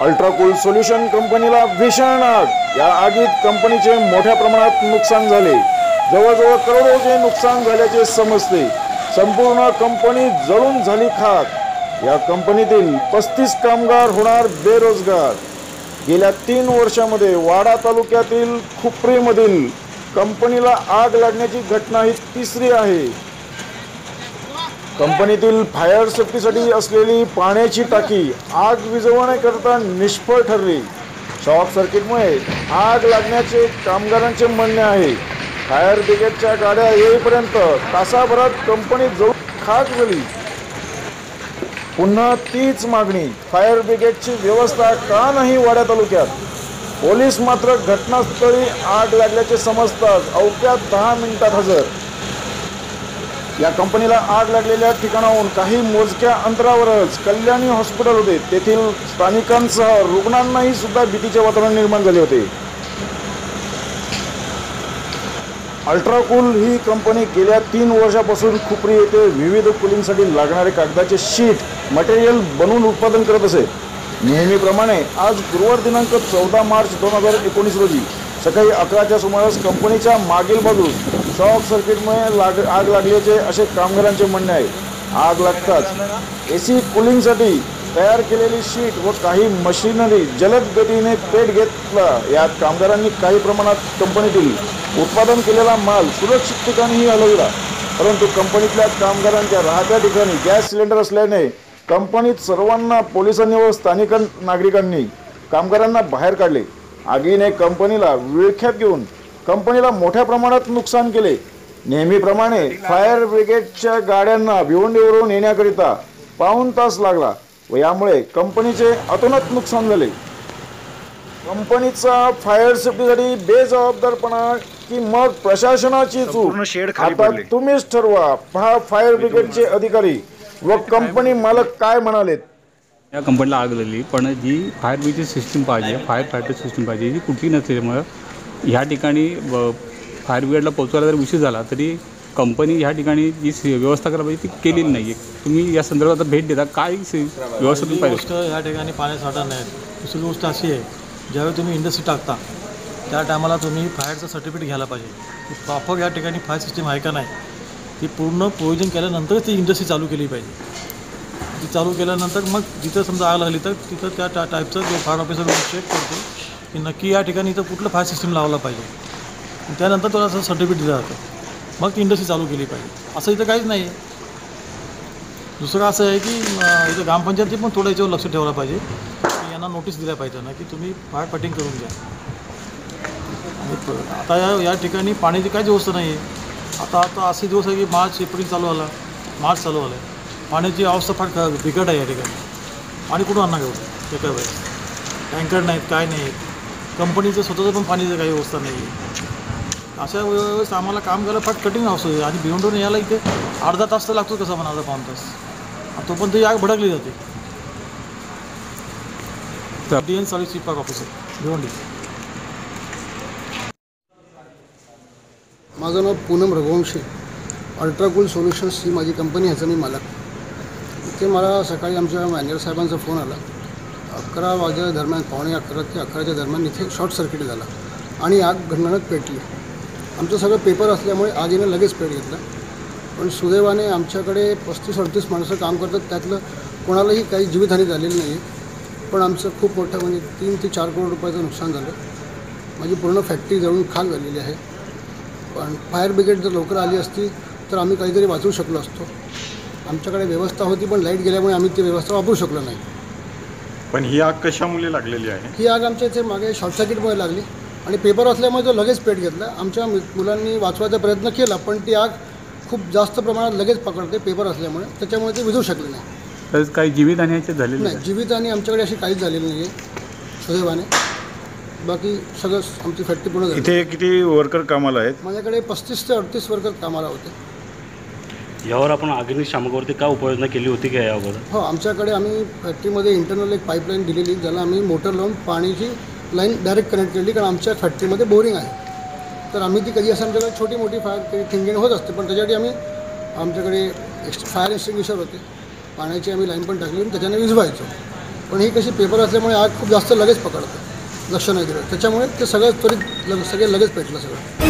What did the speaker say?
अल्ट्राकूल solution कंपनीला भीषण आग. या आगीत कंपनीचे मोठ्या प्रमाणात नुकसान झाले. जवळजवळ करोडोचे नुकसान झाल्याचे समजते. संपूर्ण कंपनी जळून झाली खाक. या कंपनीतील पस्तीस कामगार होणार बेरोजगार. गेल्या तीन वर्षामध्ये वाडा तालुक्यातील खुपरीमधील कंपनीला आग लागण्याची घटना ही तिसरी आहे. कंपनीतील फायर सेफ्टीसाठी असलेली पाण्याची टाकी आग विझवण्याकरता निष्फळ ठरली. शॉर्ट सर्किटमुळे आग लागण्याचे कामगारांचे म्हणणे आहे. फायर ब्रिगेडच्या गाड्या येईपर्यंत तासाभरात कंपनी जवळ खाक झाली. पुन्हा तीच मागणी. फायर ब्रिगेडची व्यवस्था का नाही वाड्या तालुक्यात? पोलीस मात्र घटनास्थळी आग लागल्याचे समजताच अवघ्या दहा मिनिटात हजर. या कंपनीला आग लागलेल्या ठिकाणाहून काही मोजक्या अंतरावरच कल्याणी हॉस्पिटल होते. तेथील स्थानिकांसह रुग्णांनाही सुद्धा भीतीचे वातावरण निर्माण झाले होते. अल्ट्राकूल ही कंपनी गेल्या तीन वर्षापासून खुपरी येथे विविध कुलिंगसाठी लागणारे कागदाचे शीट मटेरियल बनवून उत्पादन करत असे. नेहमीप्रमाणे आज गुरुवार दिनांक चौदा मार्च दोन हजार एकोणीस रोजी सकाळी अकराच्या सुमारास कंपनीच्या मागील बाजूस शॉर्ट सर्किटमुळे लाग आग लागल्याचे असे कामगारांचे म्हणणे आहे. आग लागताच ए सी कुलिंगसाठी तयार केलेली शीट व काही मशिनरी जलद गतीने पेट घेतला. यात कामगारांनी काही प्रमाणात कंपनीतील उत्पादन केलेला माल सुरक्षित ठिकाणीही हलविला. परंतु कंपनीतल्या कामगारांच्या राहत्या ठिकाणी गॅस सिलेंडर असल्याने कंपनीत सर्वांना पोलिसांनी व स्थानिक नागरिकांनी कामगारांना बाहेर काढले. आगीने कंपनीला विळख्यात घेऊन कंपनीला मोठ्या प्रमाणात नुकसान केले. नेहमीप्रमाणे फायर ब्रिगेडच्या गाड्यांना भिवंडीवरून येण्याकरिता पाऊण तास लागला व यामुळे कंपनीचे अतोनात नुकसान झाले. कंपनीचा फायर सेफ्टीसाठी बेजबाबदारपणा की मग प्रशासनाची चूक. आता. तुम्हीच ठरवा पहा फायर ब्रिगेडचे अधिकारी व कंपनी मालक काय म्हणालेत. या कंपनीला आग लागली. पण जी फायर ब्रिगेडची सिस्टीम पाहिजे फायर फायटर सिस्टीम पाहिजे जी कुठली नसल्यामुळं ह्या ठिकाणी ब- फायर ब्रिगेडला पोहोचवायला जर उशीर झाला तरी कंपनी ह्या ठिकाणी जी सी- व्यवस्था करायला पाहिजे ती केलेली नाही आहे तुम्ही या संदर्भात आता भेट देता काय सी- व्यवस्था तुम्ही पाहिजे? गोष्ट ह्या ठिकाणी पाण्यासाठा नाही. दुसरी गोष्ट अशी आहे ज्यावेळी तुम्ही इंडस्ट्री टाकता त्या टायमाला तुम्ही फायरचं सर्टिफिकेट घ्यायला पाहिजे. प्रॉपर या ठिकाणी फायर सिस्टीम आहे का नाही ती पूर्ण प्रोविजन केल्यानंतरच ती इंडस्ट्री चालू केली पाहिजे. ती चालू केल्यानंतर मग जिथं समजा आग लागली तर तिथं त्या टा टाईपचं जो फायर ऑफिसर चेक करतो की नक्की या ठिकाणी इथं कुठलं फायर सिस्टीम लावला पाहिजे. त्यानंतर तुला असं सर्टिफिकेट दिलं जातं. मग ती इंडस्ट्री चालू केली पाहिजे. असं इथं काहीच नाही आहे दुसरं असं आहे की इथं ग्रामपंचायती पण थोडं याच्यावर लक्ष ठेवलं पाहिजे. की यांना नोटीस दिल्या पाहिजे ना की तुम्ही फायर कटिंग करून घ्या. आता या या ठिकाणी पाण्याची काहीच व्यवस्था नाही आहे आता आता असे दिवस आहे की मार्च एप्रिल चालू आला मार्च चालू आला आहे पाण्याची अवस्था फार बिकट आहे या ठिकाणी. पाणी कुठून आणणार एवढं? एका वेळेस. टँकर नाहीत काय नाहीत. कंपनीचं स्वतःचं पण पाण्याची काही व्यवस्था नाही आहे अशा वेळेस आम्हाला काम करायला फार कठीण अवसर आहे आणि भिवंडून यायला इथे अर्धा तास तर लागतो कसा पण अर्धा पाऊन तास. तो पण ती आग भडकली जाते. तर- डी एन सर्व्हिस चिपाक ऑफिसर भिवंडी. माझं नाव पूनम रघुवंशी. अल्ट्राकूल सोल्युशन्स ही माझी कंपनी ह्याचा मी मालक. ते मला सकाळी आमच्या मॅनेजर साहेबांचा फोन आला. अकरा वाजे दरम्यान पावणे अकरा ते अकराच्या दरम्यान इथे शॉर्ट सर्किट झाला आणि आग घडणारच पेटली. आमचं सगळं पेपर असल्यामुळे आगीने लगेच पेट घेतला. पण सुदैवाने आमच्याकडे पस्तीस अडतीस माणसं काम करतात त्यातलं कोणालाही काही जीवितहानी झालेली नाही पण आमचं खूप मोठं म्हणजे तीन ते चार करोड रुपयाचं नुकसान झालं. माझी पूर्ण फॅक्टरी जळून खाक झालेली आहे. पण फायर ब्रिगेड जर लवकर आली असती तर आम्ही काहीतरी वाचवू शकलो असतो. आमच्याकडे व्यवस्था होती पण लाइट गेल्यामुळे आम्ही ती व्यवस्था वापरू शकलो नाही. पण ही आग कशामुळे लागलेली आहे? ही आग आमच्या इथे मागे शॉर्ट सर्किटमुळे लागली. आणि पेपर असल्यामुळे तो लगेच पेट घेतला. आमच्या मु- मुलांनी वाचवायचा प्रयत्न केला पण ती आग खूप जास्त प्रमाणात लगेच पकडते पेपर असल्यामुळे. त्याच्यामुळे ते विझू शकले नाही. तर काही जीवित आणि ह्याचे झालेले नाही जीवित आणि आमच्याकडे अशी काहीच झालेली नाही आहे सुदैवाने. बाकी सगळं आमची फॅक्टरी पूर्ण झाली. इथे किती वर्कर कामाला आहेत? माझ्याकडे पस्तीस ते अडतीस वर्कर कामाला होते. यावर आपण अग्निशामकावरती काय उपाययोजना केली होती का या अगोदर हो आमच्याकडे आम्ही फॅक्टरीमध्ये इंटरनल एक पाईपलाईन दिलेली ज्याला आम्ही मोटर लावून पाण्याची लाईन डायरेक्ट कनेक्ट केली कारण आमच्या फॅक्टरीमध्ये बोरिंग आहे. तर आम्ही ती कधी असं आमच्याकडे छोटी मोठी फायर थिंगिंग होत असते पण त्याच्यासाठी आम्ही आमच्याकडे एक्स्ट फायर एक्स्टिंग्विशर होते. पाण्याची आम्ही लाईन पण टाकली आणि त्याच्याने विजवायचो पण ही कशी पेपर असल्यामुळे आग खूप जास्त लगेच पकडतं लक्ष नाही दिलं त्याच्यामुळे ते सगळं त्वरित लग सगळे लगेच पेटलं सगळं.